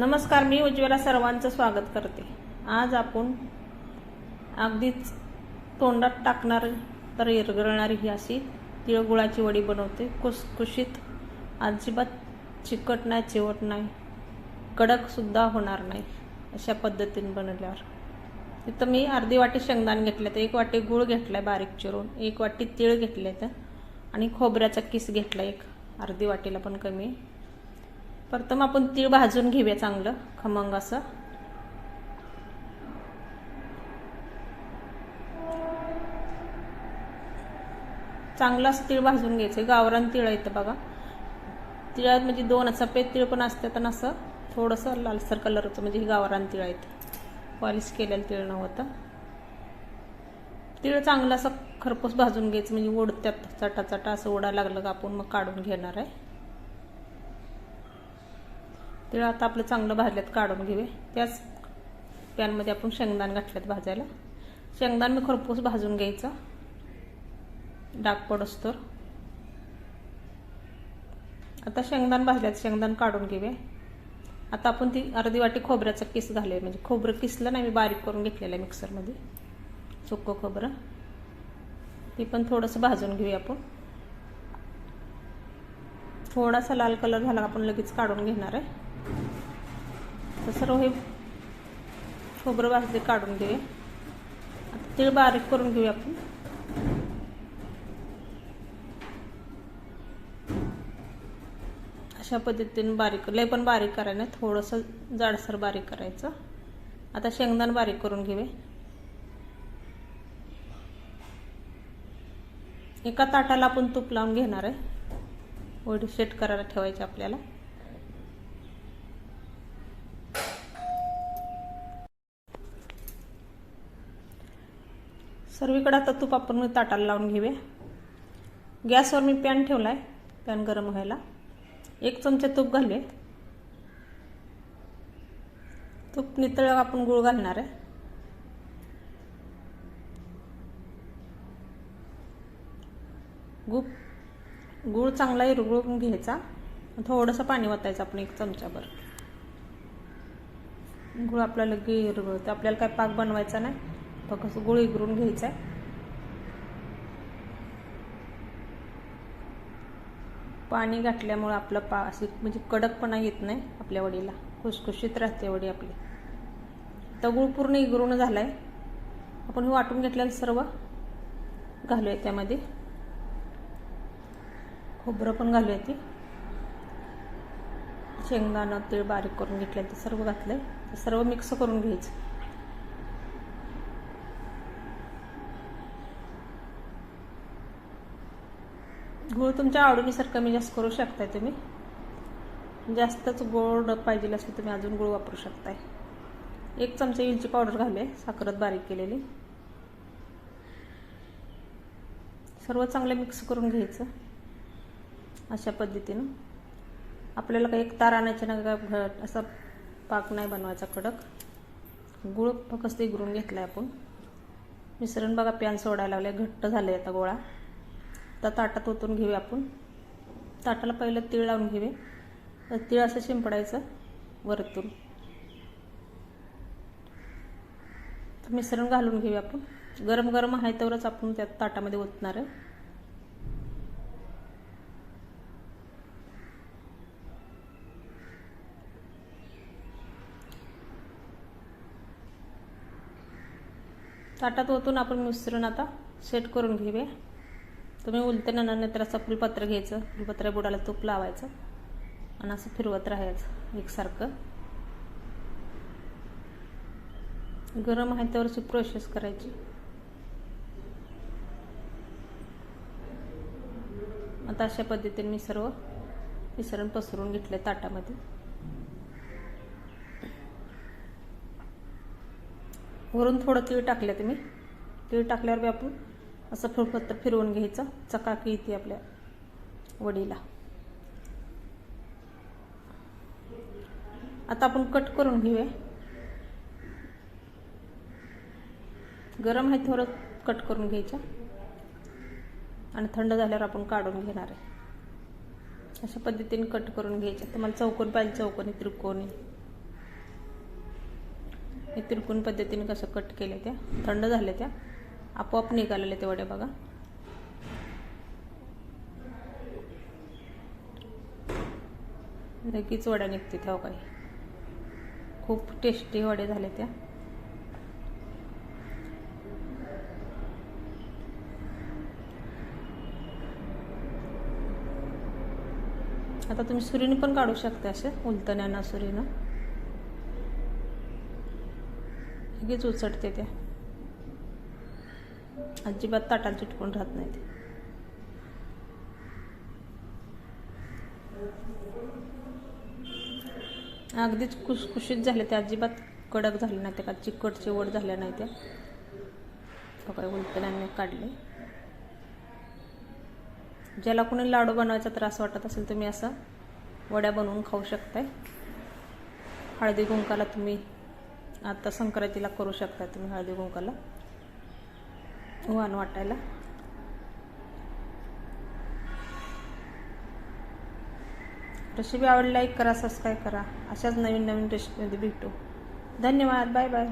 नमस्कार मी उज्ज्वला सर्वांचं स्वागत करते. आज आपण अगदीच तोंडात टाकणार तर इरगळणारी ही अशी तिळगुळाची वडी बनवते. कुसकुशीत अजिबात चिकट नाही चिवट नाही कडकसुद्धा होणार नाही अशा पद्धतीने बनवल्यावर. तिथं मी अर्धी वाटी शेंगदाण घेतले तर एक वाटी गूळ घेतला आहे बारीक चिरून एक वाटी तीळ घेतले तर आणि खोबऱ्याचा किस घेतला एक. अर्धी वाटीला पण कमी प्रथम आपण तीळ भाजून घेऊया चांगलं खमंग असं. चांगलं असं तीळ भाजून घ्यायचं. गावरान तीळ येतं बघा. तिळात म्हणजे दोन सफेद तीळ पण असतात आणि असं थोडंसं लालसर कलरचं म्हणजे हे गावरान तीळ आहेत पॉलिश केलेलं तीळ नव्हतं. तीळ चांगलं असं खरपूस भाजून घ्यायचं म्हणजे ओढत्यात चटा चटा असं ओढा लागलं का आपण मग काढून घेणार आहे. तिळ आता आपलं चांगलं भाजल्यात काढून घेऊया. त्याच पॅनमध्ये आपण शेंगदाण घातल्यात भाजायला. शेंगदाण मी खरपूस भाजून घ्यायचं. डाग पडस तर. आता शेंगदाण भाजल्यात शेंगदाण काढून घेऊया. आता आपण ती अर्धी वाटी खोबऱ्याचा किस घालूया म्हणजे खोबरं किसलं नाही मी बारीक करून घेतलेलं आहे मिक्सरमध्ये. सुकं खोबरं. ती पण थोडंसं भाजून घेऊया आपण. थोडासा लाल कलर झाला आपण लगेच काढून घेणार आहे. तर सर्व हे खोबरं भाजले काढून घेऊया आता तीळ बारीक करून घेऊया आपण. अशा पद्धतीने बारीक लय पण बारीक करायला थोडंसं जाडसर बारीक करायचं. आता शेंगदाण बारीक करून घेऊया. एका ताटाला आपण तूप लावून घेणार आहे. वडी सेट करायला ठेवायची आपल्याला. सर्वीकडे आता तूप आपण ताटाला लावून घेऊया. गॅसवर मी पॅन ठेवला आहे पॅन गरम व्हायला. एक चमचा तूप घालूया. तूप नितळ आपण गुळ घालणार आहे. गुप गूळ चांगला इरगळून घ्यायचा. थोडंसं पाणी वतायचं आपण एक चमचाभर. गुळ आपल्याला लगे इरगळतं आपल्याला काय पाक बनवायचा नाही. फक्त गोळी करून घ्यायचा आहे. पाणी घातल्यामुळं आपलं पा असे म्हणजे कडकपणा येत नाही आपल्या वडीला. खुसखुशीत राहते वडी आपली. तर पूर्ण इगरून झाला आहे आपण हे वाटून घेतलेलं सर्व घालूया त्यामध्ये. खोबरं पण घालूया ती. शेंगदाणं तीळ बारीक करून घेतलं ते सर्व घातलं आहे सर्व मिक्स करून घ्यायचं. गूळ तुमच्या आवडीनुसार कमी जास्त करू शकताय तुम्ही. जास्तच गोड पाहिजे असेल तुम्ही अजून गूळ वापरू शकताय. एक चमचा इलची पावडर घालूया साखरत बारीक केलेली. सर्व चांगलं मिक्स करून घ्यायचं अशा पद्धतीनं. आपल्याला काही एक तार आणायचे ना का असा पाक नाही बनवायचा कडक. गुळ फक्त इगरून घेतला आहे आपण. मिश्रण बघा पॅन सोडायला लागले घट्ट झाले आता गोळा. आता ताटात ओतून घेऊया आपण. ताटाला पहिलं तीळ लावून घेऊया. तीळ असं शिंपडायचं वरतून. मिश्रण घालून घेऊया आपण. गरम गरम आहे तरच आपण त्या ताटामध्ये ओतणार आहे. ताटात ओतून आपण मिश्रण आता सेट करून घेऊया. तुम्ही उलताना नंतर असं फुलपत्र घ्यायचं फुलपत्र बुडाला तूप लावायचं आणि असं फिरवत राहायचं एकसारखं. गरम आहे त्यावरची प्रोसेस करायची. आता अशा पद्धतीने मी सर्व मिश्रण पसरून घेतलं ताटामध्ये. वरून थोडं तीळ टाकलं तुम्ही. तीळ टाकल्यावर बी आपण असं फुलपत्र फिरवून घ्यायचं. चकाकी येते आपल्या वडीला. आता आपण कट करून घेऊया. गरम आहे थोडं कट करून घ्यायच्या आणि थंड झाल्यावर आपण काढून घेणार आहे. अशा पद्धतीने कट करून घ्यायचे. तुम्हाला चौकोन पाहिजे चौकोनी त्रिकोणी. हे तिरकून पद्धतीने कसं कट केले त्या थंड झाल्या त्या. आपोआप निघालेले ते वडे बघा. लगेच वड्या निघते त्या काही. खूप टेस्टी वडे झाले त्या. आता तुम्ही सुरीने पण काढू शकता असे उलतण्याना सुरीनं. लगेच उचटते त्या. अजिबात ताटाला चिटकून राहत नाही ते अगदीच कुसकुशीत झाले ते अजिबात कडक झाले नाही ते का चिकट चिवट झाल्या नाही त्या तो उलटल्याने काढले. ज्याला कोणी लाडू बनवायचा त्रास वाटत असेल तुम्ही असं वड्या बनवून खाऊ शकताय. हळदी गुंकाला तुम्ही आता संक्रांतीला करू शकता तुम्ही हळदी गुंकाला वाण वाटायला. रेसिपी आवडली लाईक करा सबस्क्राईब करा. अशाच नवीन नवीन रेसिपीमध्ये भेटू. धन्यवाद बाय बाय